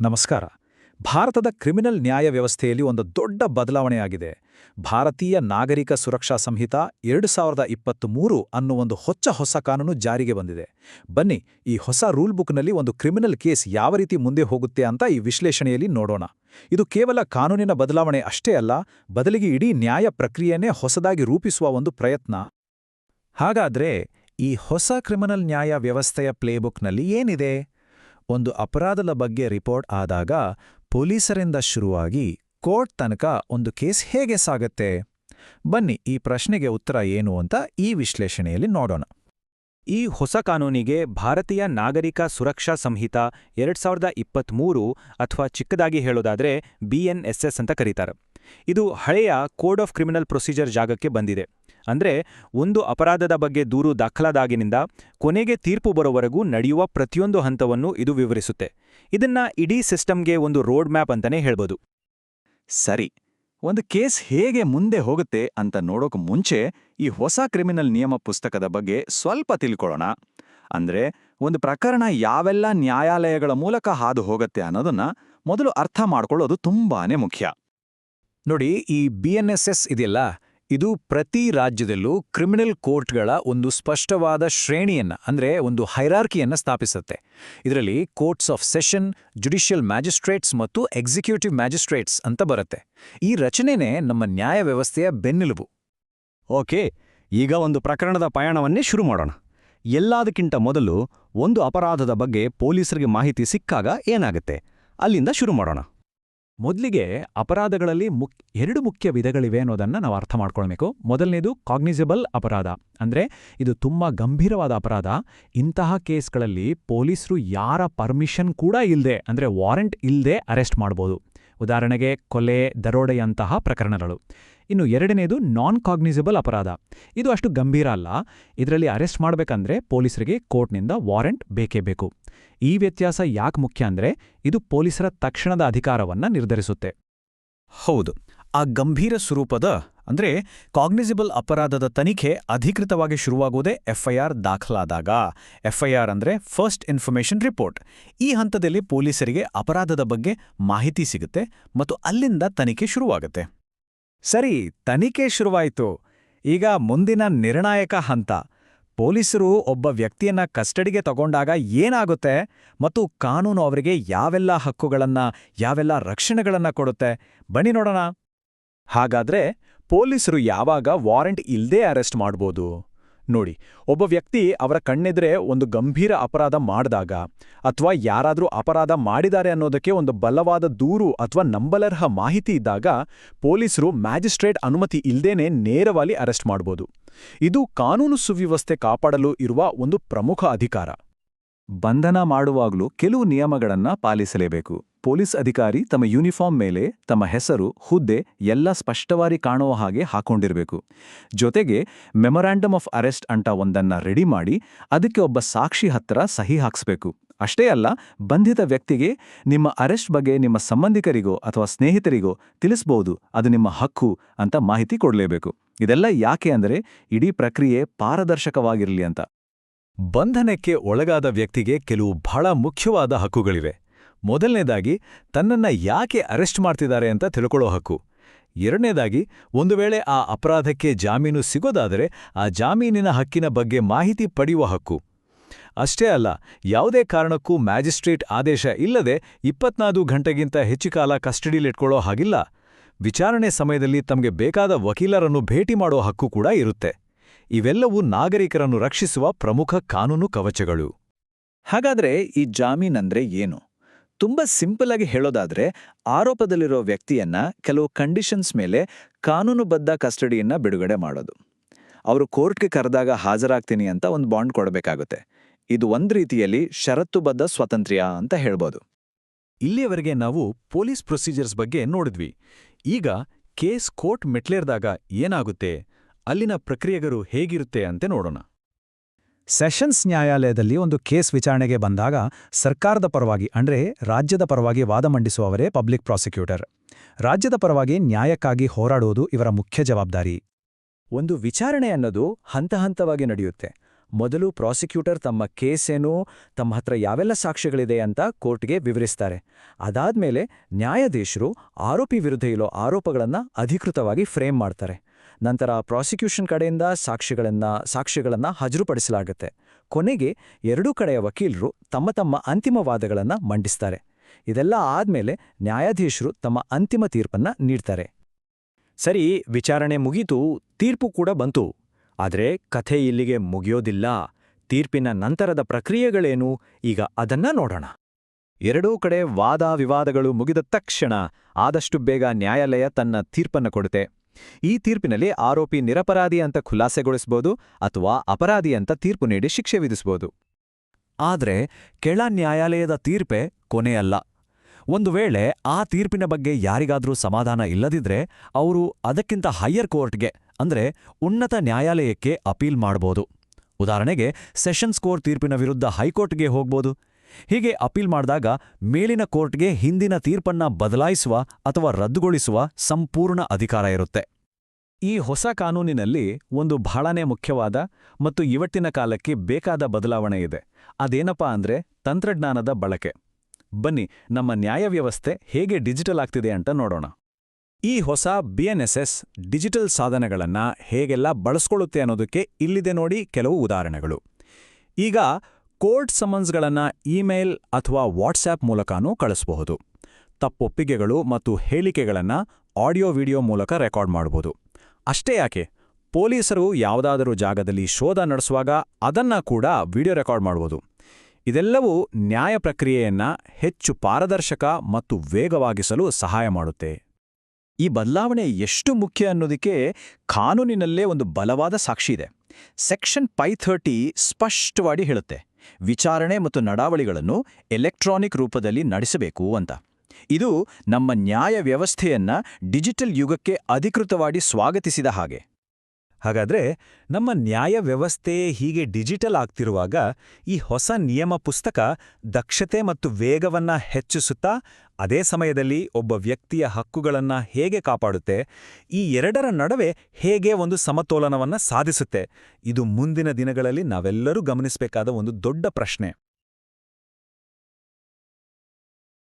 ನಮಸ್ಕಾರ. ಭಾರತದ ಕ್ರಿಮಿನಲ್ ನ್ಯಾಯ ವ್ಯವಸ್ಥೆಯಲ್ಲಿ ಒಂದು ದೊಡ್ಡ ಬದಲಾವಣೆಯಾಗಿದೆ. ಭಾರತೀಯ ನಾಗರಿಕ ಸುರಕ್ಷಾ ಸಂಹಿತ ಎರಡು ಸಾವಿರದ ಇಪ್ಪತ್ತ್ಮೂರು ಅನ್ನೋ ಒಂದು ಹೊಚ್ಚ ಹೊಸ ಕಾನೂನು ಜಾರಿಗೆ ಬಂದಿದೆ. ಬನ್ನಿ, ಈ ಹೊಸ ರೂಲ್ ಬುಕ್ನಲ್ಲಿ ಒಂದು ಕ್ರಿಮಿನಲ್ ಕೇಸ್ ಯಾವ ರೀತಿ ಮುಂದೆ ಹೋಗುತ್ತೆ ಅಂತ ಈ ವಿಶ್ಲೇಷಣೆಯಲ್ಲಿ ನೋಡೋಣ. ಇದು ಕೇವಲ ಕಾನೂನಿನ ಬದಲಾವಣೆ ಅಷ್ಟೇ ಅಲ್ಲ, ಬದಲಿಗೆ ಇಡೀ ನ್ಯಾಯ ಪ್ರಕ್ರಿಯೆನೇ ಹೊಸದಾಗಿ ರೂಪಿಸುವ ಒಂದು ಪ್ರಯತ್ನ. ಹಾಗಾದ್ರೆ ಈ ಹೊಸ ಕ್ರಿಮಿನಲ್ ನ್ಯಾಯ ವ್ಯವಸ್ಥೆಯ ಪ್ಲೇಬುಕ್ನಲ್ಲಿ ಏನಿದೆ? ಒಂದು ಅಪರಾಧದ ಬಗ್ಗೆ ರಿಪೋರ್ಟ್ ಆದಾಗ ಪೊಲೀಸರಿಂದ ಶುರುವಾಗಿ ಕೋರ್ಟ್ ತನಕ ಒಂದು ಕೇಸ್ ಹೇಗೆ ಸಾಗತ್ತೆ? ಬನ್ನಿ, ಈ ಪ್ರಶ್ನೆಗೆ ಉತ್ತರ ಏನು ಅಂತ ಈ ವಿಶ್ಲೇಷಣೆಯಲ್ಲಿ ನೋಡೋಣ. ಈ ಹೊಸ ಕಾನೂನಿಗೆ ಭಾರತೀಯ ನಾಗರಿಕ ಸುರಕ್ಷಾ ಸಂಹಿತ ಎರಡ್ ಸಾವಿರದ ಇಪ್ಪತ್ತ್ಮೂರು ಅಥವಾ ಚಿಕ್ಕದಾಗಿ ಹೇಳೋದಾದ್ರೆ ಬಿಎನ್ಎಸ್ಎಸ್ ಅಂತ ಕರೀತಾರೆ. ಇದು ಹಳೆಯ ಕೋಡ್ ಆಫ್ ಕ್ರಿಮಿನಲ್ ಪ್ರೊಸೀಜರ್ ಜಾಗಕ್ಕೆ ಬಂದಿದೆ. ಅಂದ್ರೆ ಒಂದು ಅಪರಾಧದ ಬಗ್ಗೆ ದೂರು ದಾಖಲಾದಾಗಿನಿಂದ ಕೊನೆಗೆ ತೀರ್ಪು ಬರೋವರೆಗೂ ನಡೆಯುವ ಪ್ರತಿಯೊಂದು ಹಂತವನ್ನು ಇದು ವಿವರಿಸುತ್ತೆ. ಇದನ್ನ ಇಡೀ ಸಿಸ್ಟಮ್ಗೆ ಒಂದು ರೋಡ್ ಮ್ಯಾಪ್ ಅಂತಲೇ ಹೇಳ್ಬೋದು. ಸರಿ, ಒಂದು ಕೇಸ್ ಹೇಗೆ ಮುಂದೆ ಹೋಗುತ್ತೆ ಅಂತ ನೋಡೋಕೆ ಮುಂಚೆ ಈ ಹೊಸ ಕ್ರಿಮಿನಲ್ ನಿಯಮ ಪುಸ್ತಕದ ಬಗ್ಗೆ ಸ್ವಲ್ಪ ತಿಳ್ಕೊಳ್ಳೋಣ. ಅಂದ್ರೆ ಒಂದು ಪ್ರಕರಣ ಯಾವೆಲ್ಲ ನ್ಯಾಯಾಲಯಗಳ ಮೂಲಕ ಹಾದು ಹೋಗುತ್ತೆ ಅನ್ನೋದನ್ನ ಮೊದಲು ಅರ್ಥ ಮಾಡ್ಕೊಳ್ಳೋದು ತುಂಬಾನೇ ಮುಖ್ಯ. ನೋಡಿ ಈ ಬಿ ಎನ್ ಎಸ್ ಎಸ್ ಇದೆಯಲ್ಲ ಇದು ಪ್ರತಿ ರಾಜ್ಯದಲ್ಲೂ ಕ್ರಿಮಿನಲ್ ಕೋರ್ಟ್ಗಳ ಒಂದು ಸ್ಪಷ್ಟವಾದ ಶ್ರೇಣಿಯನ್ನ, ಅಂದ್ರೆ ಒಂದು ಹೈರಾರ್ಕಿಯನ್ನು ಸ್ಥಾಪಿಸುತ್ತೆ. ಇದರಲ್ಲಿ courts of session, judicial magistrates ಮತ್ತು ಎಕ್ಸಿಕ್ಯೂಟಿವ್ ಮ್ಯಾಜಿಸ್ಟ್ರೇಟ್ಸ್ ಅಂತ ಬರುತ್ತೆ. ಈ ರಚನೆನೇ ನಮ್ಮ ನ್ಯಾಯ ವ್ಯವಸ್ಥೆಯ ಬೆನ್ನೆಲುಬು. ಓಕೆ, ಈಗ ಒಂದು ಪ್ರಕರಣದ ಪಯಣವನ್ನೇ ಶುರು ಮಾಡೋಣ. ಎಲ್ಲದಕ್ಕಿಂತ ಮೊದಲು ಒಂದು ಅಪರಾಧದ ಬಗ್ಗೆ ಪೊಲೀಸರಿಗೆ ಮಾಹಿತಿ ಸಿಕ್ಕಾಗ ಏನಾಗುತ್ತೆ? ಅಲ್ಲಿಂದ ಶುರು ಮಾಡೋಣ. ಮೊದಲಿಗೆ ಅಪರಾಧಗಳಲ್ಲಿ ಮುಕ್, ಎರಡು ಮುಖ್ಯ ವಿಧಗಳಿವೆ ಅನ್ನೋದನ್ನ ನಾವು ಅರ್ಥ ಮಾಡ್ಕೊಳ್ಬೇಕು. ಮೊದಲನೇದು ಕಾಗ್ನಿಜಬಲ್ ಅಪರಾಧ. ಅಂದ್ರೆ ಇದು ತುಂಬಾ ಗಂಭೀರವಾದ ಅಪರಾಧ. ಇಂತಹ ಕೇಸ್ಗಳಲ್ಲಿ ಪೊಲೀಸರು ಯಾರ ಪರ್ಮಿಷನ್ ಕೂಡ ಇಲ್ಲದೆ ಅಂದ್ರೆ ವಾರೆಂಟ್ ಇಲ್ಲದೆ ಅರೆಸ್ಟ್ ಮಾಡ್ಬೋದು. ಉದಾಹರಣೆಗೆ ಕೊಲೆ, ದರೋಡೆಯಂತಹ ಪ್ರಕರಣಗಳು. ಇನ್ನು ಎರಡನೇದು ನಾನ್ ಕಾಗ್ನಿಜಬಲ್ ಅಪರಾಧ. ಇದು ಅಷ್ಟು ಗಂಭೀರ ಅಲ್ಲ. ಇದರಲ್ಲಿ ಅರೆಸ್ಟ್ ಮಾಡಬೇಕಂದ್ರೆ ಪೊಲೀಸರಿಗೆ ಕೋರ್ಟ್ನಿಂದ ವಾರೆಂಟ್ ಬೇಕೇ ಬೇಕು. ಈ ವ್ಯತ್ಯಾಸ ಯಾಕೆ ಮುಖ್ಯ ಅಂದ್ರೆ ಇದು ಪೊಲೀಸರ ತಕ್ಷಣದ ಅಧಿಕಾರವನ್ನ ನಿರ್ಧರಿಸುತ್ತೆ. ಹೌದು. ಆ ಗಂಭೀರ ಸ್ವರೂಪದ ಅಂದ್ರೆ ಕಾಗ್ನಿಸಿಬಲ್ ಅಪರಾಧದ ತನಿಖೆ ಅಧಿಕೃತವಾಗಿ ಶುರುವಾಗುವುದೇ ಎಫ್ಐಆರ್ ದಾಖಲಾದಾಗ. ಎಫ್ಐಆರ್ ಅಂದ್ರೆ ಫಸ್ಟ್ ಇನ್ಫಾರ್ಮೇಷನ್ ರಿಪೋರ್ಟ್. ಈ ಹಂತದಲ್ಲಿ ಪೊಲೀಸರಿಗೆ ಅಪರಾಧದ ಬಗ್ಗೆ ಮಾಹಿತಿ ಸಿಗುತ್ತೆ ಮತ್ತು ಅಲ್ಲಿಂದ ತನಿಖೆ ಶುರುವಾಗುತ್ತೆ. ಸರಿ, ತನಿಖೆ ಶುರುವಾಯಿತು. ಈಗ ಮುಂದಿನ ನಿರ್ಣಾಯಕ ಹಂತ. ಪೊಲೀಸರು ಒಬ್ಬ ವ್ಯಕ್ತಿಯನ್ನ ಕಸ್ಟಡಿಗೆ ತಗೊಂಡಾಗ ಏನಾಗುತ್ತೆ ಮತ್ತು ಕಾನೂನು ಅವರಿಗೆ ಯಾವೆಲ್ಲ ಹಕ್ಕುಗಳನ್ನ, ಯಾವೆಲ್ಲ ರಕ್ಷಣೆಗಳನ್ನ ಕೊಡುತ್ತೆ? ಬನ್ನಿ ನೋಡೋಣ. ಹಾಗಾದ್ರೆ ಪೊಲೀಸರು ಯಾವಾಗ ವಾರೆಂಟ್ ಇಲ್ದೇ ಅರೆಸ್ಟ್ ಮಾಡ್ಬೋದು? ನೋಡಿ, ಒಬ್ಬ ವ್ಯಕ್ತಿ ಅವರ ಕಣ್ಣೆದ್ರೆ ಒಂದು ಗಂಭೀರ ಅಪರಾಧ ಮಾಡಿದಾಗ ಅಥವಾ ಯಾರಾದರೂ ಅಪರಾಧ ಮಾಡಿದ್ದಾರೆ ಅನ್ನೋದಕ್ಕೆ ಒಂದು ಬಲವಾದ ದೂರು ಅಥವಾ ನಂಬಲರ್ಹ ಮಾಹಿತಿ ಇದ್ದಾಗ ಪೊಲೀಸರು ಮ್ಯಾಜಿಸ್ಟ್ರೇಟ್ ಅನುಮತಿ ಇಲ್ಲದೇನೆ ನೇರವಾಗಿ ಅರೆಸ್ಟ್ ಮಾಡ್ಬೋದು. ಇದು ಕಾನೂನು ಸುವ್ಯವಸ್ಥೆ ಕಾಪಾಡಲು ಇರುವ ಒಂದು ಪ್ರಮುಖ ಅಧಿಕಾರ. ಬಂಧನ ಮಾಡುವಾಗಲೂ ಕೆಲವು ನಿಯಮಗಳನ್ನ ಪಾಲಿಸಲೇಬೇಕು. ಪೊಲೀಸ್ ಅಧಿಕಾರಿ ತಮ್ಮ ಯೂನಿಫಾರ್ಮ್ ಮೇಲೆ ತಮ್ಮ ಹೆಸರು, ಹುದ್ದೆ ಎಲ್ಲ ಸ್ಪಷ್ಟವಾಗಿ ಕಾಣುವ ಹಾಗೆ ಹಾಕೊಂಡಿರಬೇಕು. ಜೊತೆಗೆ ಮೆಮೊರಾಂಡಮ್ ಆಫ್ ಅರೆಸ್ಟ್ ಅಂತ ಒಂದನ್ನ ರೆಡಿ ಮಾಡಿ ಅದಕ್ಕೆ ಒಬ್ಬ ಸಾಕ್ಷಿ ಹತ್ರ ಸಹಿ ಹಾಕ್ಸ್ಬೇಕು. ಅಷ್ಟೇ ಅಲ್ಲ, ಬಂಧಿತ ವ್ಯಕ್ತಿಗೆ ನಿಮ್ಮ ಅರೆಸ್ಟ್ ಬಗ್ಗೆ ನಿಮ್ಮ ಸಂಬಂಧಿಕರಿಗೋ ಅಥವಾ ಸ್ನೇಹಿತರಿಗೋ ತಿಳಿಸ್ಬೋದು. ಅದು ನಿಮ್ಮ ಹಕ್ಕು ಅಂತ ಮಾಹಿತಿ ಕೊಡಲೇಬೇಕು. ಇದೆಲ್ಲ ಯಾಕೆ ಅಂದರೆ ಇಡೀ ಪ್ರಕ್ರಿಯೆ ಪಾರದರ್ಶಕವಾಗಿರಲಿ ಅಂತ. ಬಂಧನಕ್ಕೆ ಒಳಗಾದ ವ್ಯಕ್ತಿಗೆ ಕೆಲವು ಬಹಳ ಮುಖ್ಯವಾದ ಹಕ್ಕುಗಳಿವೆ. ಮೊದಲನೇದಾಗಿ, ತನ್ನನ್ನ ಯಾಕೆ ಅರೆಸ್ಟ್ ಮಾಡ್ತಿದ್ದಾರೆ ಅಂತ ತಿಳ್ಕೊಳ್ಳೋ ಹಕ್ಕು. ಎರಡನೇದಾಗಿ, ಒಂದು ವೇಳೆ ಆ ಅಪರಾಧಕ್ಕೆ ಜಾಮೀನು ಸಿಗೋದಾದರೆ ಆ ಜಾಮೀನಿನ ಹಕ್ಕಿನ ಬಗ್ಗೆ ಮಾಹಿತಿ ಪಡೆಯುವ ಹಕ್ಕು. ಅಷ್ಟೇ ಅಲ್ಲ, ಯಾವುದೇ ಕಾರಣಕ್ಕೂ ಮ್ಯಾಜಿಸ್ಟ್ರೇಟ್ ಆದೇಶ ಇಲ್ಲದೆ ಇಪ್ಪತ್ನಾಲ್ಕು ಗಂಟೆಗಿಂತ ಹೆಚ್ಚು ಕಾಲ ಕಸ್ಟಡಿಲಿಟ್ಕೊಳ್ಳೋ ಹಾಗಿಲ್ಲ. ವಿಚಾರಣೆ ಸಮಯದಲ್ಲಿ ತಮಗೆ ಬೇಕಾದ ವಕೀಲರನ್ನು ಭೇಟಿ ಮಾಡೋ ಹಕ್ಕು ಕೂಡ ಇರುತ್ತೆ. ಇವೆಲ್ಲವೂ ನಾಗರಿಕರನ್ನು ರಕ್ಷಿಸುವ ಪ್ರಮುಖ ಕಾನೂನು ಕವಚಗಳು. ಹಾಗಾದ್ರೆ ಈ ಜಾಮೀನಂದ್ರೆ ಏನು? ತುಂಬಾ ಸಿಂಪಲ್ ಆಗಿ ಹೇಳೋದಾದ್ರೆ, ಆರೋಪದಲ್ಲಿರೋ ವ್ಯಕ್ತಿಯನ್ನ ಕೆಲವು ಕಂಡೀಷನ್ಸ್ ಮೇಲೆ ಕಾನೂನುಬದ್ಧ ಕಸ್ಟಡಿಯನ್ನ ಬಿಡುಗಡೆ ಮಾಡೋದು. ಅವರು ಕೋರ್ಟ್ಗೆ ಕರೆದಾಗ ಹಾಜರಾಗ್ತೀನಿ ಅಂತ ಒಂದು ಬಾಂಡ್ ಕೊಡಬೇಕಾಗುತ್ತೆ. ಇದು ಒಂದ್ ರೀತಿಯಲ್ಲಿ ಷರತ್ತುಬದ್ಧ ಸ್ವಾತಂತ್ರ್ಯ ಅಂತ ಹೇಳ್ಬೋದು. ಇಲ್ಲಿಯವರೆಗೆ ನಾವು ಪೊಲೀಸ್ ಪ್ರೊಸೀಜರ್ಸ್ ಬಗ್ಗೆ ನೋಡಿದ್ವಿ. ಈಗ ಕೇಸ್ ಕೋರ್ಟ್ ಮೆಟ್ಲೇರ್ದಾಗ ಏನಾಗುತ್ತೆ? ಅಲ್ಲಿನ ಪ್ರಕ್ರಿಯೆಗರು ಹೇಗಿರುತ್ತೆ ಅಂತೆ ನೋಡೋಣ. ಸೆಷನ್ಸ್ ನ್ಯಾಯಾಲಯದಲ್ಲಿ ಒಂದು ಕೇಸ್ ವಿಚಾರಣೆಗೆ ಬಂದಾಗ ಸರ್ಕಾರದ ಪರವಾಗಿ, ಅಂದ್ರೆ ರಾಜ್ಯದ ಪರವಾಗಿ ವಾದ ಮಂಡಿಸುವವರೇ ಪಬ್ಲಿಕ್ ಪ್ರಾಸಿಕ್ಯೂಟರ್. ರಾಜ್ಯದ ಪರವಾಗಿ ನ್ಯಾಯಕ್ಕಾಗಿ ಹೋರಾಡುವುದು ಇವರ ಮುಖ್ಯ ಜವಾಬ್ದಾರಿ. ಒಂದು ವಿಚಾರಣೆ ಅನ್ನೋದು ಹಂತ ಹಂತವಾಗಿ ನಡೆಯುತ್ತೆ. ಮೊದಲು ಪ್ರಾಸಿಕ್ಯೂಟರ್ ತಮ್ಮ ಕೇಸೇನು ತಮ್ಮ ಹತ್ರ ಯಾವೆಲ್ಲ ಸಾಕ್ಷ್ಯಗಳಿದೆ ಅಂತ ಕೋರ್ಟ್ಗೆ ವಿವರಿಸ್ತಾರೆ. ಅದಾದ್ಮೇಲೆ ನ್ಯಾಯಾಧೀಶರು ಆರೋಪಿ ವಿರುದ್ಧ ಇರೋ ಆರೋಪಗಳನ್ನು ಅಧಿಕೃತವಾಗಿ ಫ್ರೇಮ್ ಮಾಡ್ತಾರೆ. ನಂತರ ಪ್ರಾಸಿಕ್ಯೂಷನ್ ಕಡೆಯಿಂದ ಸಾಕ್ಷಿಗಳನ್ನ ಸಾಕ್ಷ್ಯಗಳನ್ನು ಹಾಜರುಪಡಿಸಲಾಗುತ್ತೆ. ಕೊನೆಗೆ ಎರಡೂ ಕಡೆಯ ವಕೀಲರು ತಮ್ಮ ತಮ್ಮ ಅಂತಿಮ ವಾದಗಳನ್ನು ಮಂಡಿಸ್ತಾರೆ. ಇದೆಲ್ಲ ಆದ್ಮೇಲೆ ನ್ಯಾಯಾಧೀಶರು ತಮ್ಮ ಅಂತಿಮ ತೀರ್ಪನ್ನ ನೀಡ್ತಾರೆ. ಸರಿ, ವಿಚಾರಣೆ ಮುಗೀತು, ತೀರ್ಪು ಕೂಡ ಬಂತು. ಆದರೆ ಕಥೆ ಇಲ್ಲಿಗೆ ಮುಗಿಯೋದಿಲ್ಲ. ತೀರ್ಪಿನ ನಂತರದ ಪ್ರಕ್ರಿಯೆಗಳೇನು? ಈಗ ಅದನ್ನ ನೋಡೋಣ. ಎರಡೂ ಕಡೆ ವಾದ ವಿವಾದಗಳು ಮುಗಿದ ತಕ್ಷಣ ಆದಷ್ಟು ಬೇಗ ನ್ಯಾಯಾಲಯ ತನ್ನ ತೀರ್ಪನ್ನು ಕೊಡುತ್ತೆ. ಈ ತೀರ್ಪಿನಲ್ಲಿ ಆರೋಪಿ ನಿರಪರಾಧಿ ಅಂತ ಖುಲಾಸೆಗೊಳಿಸಬಹುದು ಅಥವಾ ಅಪರಾಧಿ ಅಂತ ತೀರ್ಪು ನೀಡಿ ಶಿಕ್ಷೆ ವಿಧಿಸಬಹುದು ಆದರೆ ಕೆಳ ನ್ಯಾಯಾಲಯದ ತೀರ್ಪೆ ಕೊನೆಯಲ್ಲ. ಒಂದು ವೇಳೆ ಆ ತೀರ್ಪಿನ ಬಗ್ಗೆ ಯಾರಿಗಾದರೂ ಸಮಾಧಾನ ಇಲ್ಲದಿದ್ರೆ ಅವರು ಅದಕ್ಕಿಂತ ಹೈಯರ್ ಕೋರ್ಟ್ಗೆ, ಅಂದ್ರೆ ಉನ್ನತ ನ್ಯಾಯಾಲಯಕ್ಕೆ ಅಪೀಲ್ ಮಾಡಬಹುದು ಉದಾಹರಣೆಗೆ ಸೆಷನ್ಸ್ ಕೋರ್ಟ್ ತೀರ್ಪಿನ ವಿರುದ್ಧ ಹೈಕೋರ್ಟ್ಗೆ ಹೋಗ್ಬೋದು. ಹೀಗೆ ಅಪೀಲ್ ಮಾಡಿದಾಗ ಮೇಲಿನ ಕೋರ್ಟ್ಗೆ ಹಿಂದಿನ ತೀರ್ಪನ್ನ ಬದಲಾಯಿಸುವ ಅಥವಾ ರದ್ದುಗೊಳಿಸುವ ಸಂಪೂರ್ಣ ಅಧಿಕಾರ ಇರುತ್ತೆ. ಈ ಹೊಸ ಕಾನೂನಿನಲ್ಲಿ ಒಂದು ಬಹಳನೇ ಮುಖ್ಯವಾದ ಮತ್ತು ಇವತ್ತಿನ ಕಾಲಕ್ಕೆ ಬೇಕಾದ ಬದಲಾವಣೆ ಇದೆ. ಅದೇನಪ್ಪಾ ಅಂದ್ರೆ ತಂತ್ರಜ್ಞಾನದ ಬಳಕೆ. ಬನ್ನಿ, ನಮ್ಮ ನ್ಯಾಯ ವ್ಯವಸ್ಥೆ ಹೇಗೆ ಡಿಜಿಟಲ್ ಆಗ್ತಿದೆ ಅಂತ ನೋಡೋಣ. ಈ ಹೊಸ ಬಿಎನ್ಎಸ್ಎಸ್ ಡಿಜಿಟಲ್ ಸಾಧನಗಳನ್ನ ಹೇಗೆಲ್ಲ ಬಳಸ್ಕೊಳ್ಳುತ್ತೆ ಅನ್ನೋದಕ್ಕೆ ಇಲ್ಲಿದೆ ನೋಡಿ ಕೆಲವು ಉದಾಹರಣೆಗಳು. ಈಗ ಕೋರ್ಟ್ ಸಮನ್ಸ್ಗಳನ್ನು ಇಮೇಲ್ ಅಥವಾ ವಾಟ್ಸ್ಆ್ಯಪ್ ಮೂಲಕನೂ ಕಳಿಸಬಹುದು. ತಪ್ಪೊಪ್ಪಿಗೆಗಳು ಮತ್ತು ಹೇಳಿಕೆಗಳನ್ನು ಆಡಿಯೋ ವಿಡಿಯೋ ಮೂಲಕ ರೆಕಾರ್ಡ್ ಮಾಡಬಹುದು ಅಷ್ಟೇ ಯಾಕೆ, ಪೊಲೀಸರು ಯಾವುದಾದರೂ ಜಾಗದಲ್ಲಿ ಶೋಧ ನಡೆಸುವಾಗ ಅದನ್ನ ಕೂಡ ವಿಡಿಯೋ ರೆಕಾರ್ಡ್ ಮಾಡಬಹುದು ಇದೆಲ್ಲವೂ ನ್ಯಾಯ ಪ್ರಕ್ರಿಯೆಯನ್ನ ಹೆಚ್ಚು ಪಾರದರ್ಶಕ ಮತ್ತು ವೇಗವಾಗಿಸಲು ಸಹಾಯ ಮಾಡುತ್ತೆ. ಈ ಬದಲಾವಣೆ ಎಷ್ಟು ಮುಖ್ಯ ಅನ್ನೋದಕ್ಕೆ ಕಾನೂನಿನಲ್ಲೇ ಒಂದು ಬಲವಾದ ಸಾಕ್ಷಿ ಇದೆ. ಸೆಕ್ಷನ್ ಪೈ ಥರ್ಟಿ ಸ್ಪಷ್ಟವಾಗಿ ಹೇಳುತ್ತೆ. ವಿಚಾರಣೆ ಮತ್ತು ನಡಾವಳಿಗಳನ್ನು ಎಲೆಕ್ಟ್ರಾನಿಕ್ ರೂಪದಲ್ಲಿ ನಡೆಸಬೇಕು ಅಂತ. ಇದು ನಮ್ಮ ನ್ಯಾಯ ವ್ಯವಸ್ಥೆಯನ್ನ ಡಿಜಿಟಲ್ ಯುಗಕ್ಕೆ ಅಧಿಕೃತವಾಗಿ ಸ್ವಾಗತಿಸಿದ ಹಾಗೆ. ಹಾಗಾದ್ರೆ ನಮ್ಮ ನ್ಯಾಯ ವ್ಯವಸ್ಥೆ ಹೀಗೆ ಡಿಜಿಟಲ್ ಆಗ್ತಿರುವಾಗ ಈ ಹೊಸ ನಿಯಮ ಪುಸ್ತಕ ದಕ್ಷತೆ ಮತ್ತು ವೇಗವನ್ನ ಹೆಚ್ಚಿಸುತ್ತಾ ಅದೇ ಸಮಯದಲ್ಲಿ ಒಬ್ಬ ವ್ಯಕ್ತಿಯ ಹಕ್ಕುಗಳನ್ನ ಹೇಗೆ ಕಾಪಾಡುತ್ತೆ, ಈ ಎರಡರ ನಡುವೆ ಹೇಗೆ ಒಂದು ಸಮತೋಲನವನ್ನ ಸಾಧಿಸುತ್ತೆ, ಇದು ಮುಂದಿನ ದಿನಗಳಲ್ಲಿ ನಾವೆಲ್ಲರೂ ಗಮನಿಸಬೇಕಾದ ಒಂದು ದೊಡ್ಡ ಪ್ರಶ್ನೆ.